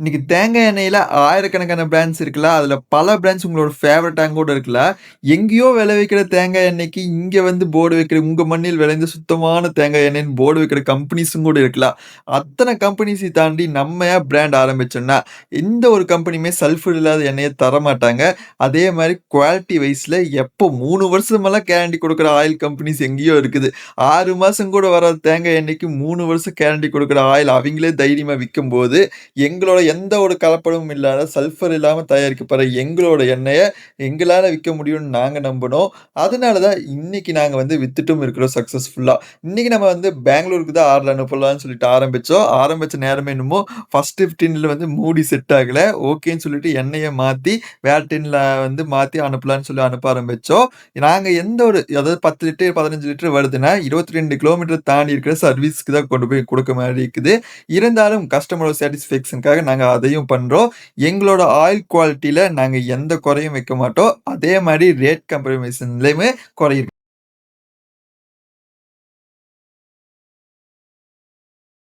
இன்றைக்கி தேங்காய் எண்ணெயில் ஆயிரக்கணக்கான பிராண்ட்ஸ் இருக்குல்ல. அதில் பல பிராண்ட்ஸ் உங்களோட ஃபேவரைட்டாங்க கூட இருக்குல்ல. எங்கேயோ விளைவிக்கிற தேங்காய் எண்ணெய்க்கு இங்கே வந்து போர்டு வைக்கிற உங்கள் மண்ணில் விளைந்த சுத்தமான தேங்காய் எண்ணெய்ன்னு போர்டு வைக்கிற கம்பெனிஸும் கூட இருக்குல்ல. அத்தனை கம்பெனிஸை தாண்டி நம்ம ஏன் பிராண்ட் ஆரம்பித்தோம்னா எந்த ஒரு கம்பெனியுமே சல்ஃபர் இல்லாத எண்ணெய தரமாட்டாங்க. அதே மாதிரி குவாலிட்டி வைஸில் எப்போ மூணு வருஷமெல்லாம் கேரண்டி கொடுக்குற ஆயில் கம்பெனிஸ் எங்கேயோ இருக்குது. ஆறு மாதம் கூட வராத தேங்காய் எண்ணெய்க்கு மூணு வருஷம் கேரண்டி கொடுக்குற ஆயில் அவங்களே தைரியமாக விற்கும் போது எங்களோட எந்த ஒரு கலப்படமும் இல்லாத சல்ஃபர் இல்லாமல் தயாரிக்கப்படுற எங்களோட எண்ணெயை எங்களால் விற்க முடியும்னு நாங்கள் நம்பினோம். அதனால தான் இன்னைக்கு நாங்கள் வந்து வித்துட்டும் இருக்கிறோம் சக்ஸஸ்ஃபுல்லாக இன்றைக்கி நம்ம வந்து பெங்களூருக்கு தான் ஆர்டர் அனுப்பலாம்னு சொல்லிட்டு ஆரம்பித்தோம் ஆரம்பித்த நேரமே என்னமோ ஃபர்ஸ்ட் ஃபிஃப்டீனில் வந்து மூடி செட் ஆகலை. ஓகேன்னு சொல்லிட்டு எண்ணெயை மாற்றி வேற டின்ல வந்து மாற்றி அனுப்பலான்னு சொல்லி அனுப்ப ஆரம்பித்தோம் நாங்கள் எந்த ஒரு அதாவது 10 லிட்டர், 15 லிட்டர் வருதுன்னா 22 கிலோமீட்டர் தாண்டி இருக்கிற சர்வீஸ்க்கு தான் கொண்டு போய் கொடுக்க மாதிரி இருக்குது. இருந்தாலும் கஸ்டமரோட சாட்டிஸ்ஃபேக்ஷனுக்காக நாங்கள் அதையும் பண்ணுறோம் எங்களோட ஆயில் குவாலிட்டியில் நாங்கள் எந்த குறையும் வைக்க மாட்டோம். அதே மாதிரி ரேட் கம்ப்ரமைசன்லேயுமே குறை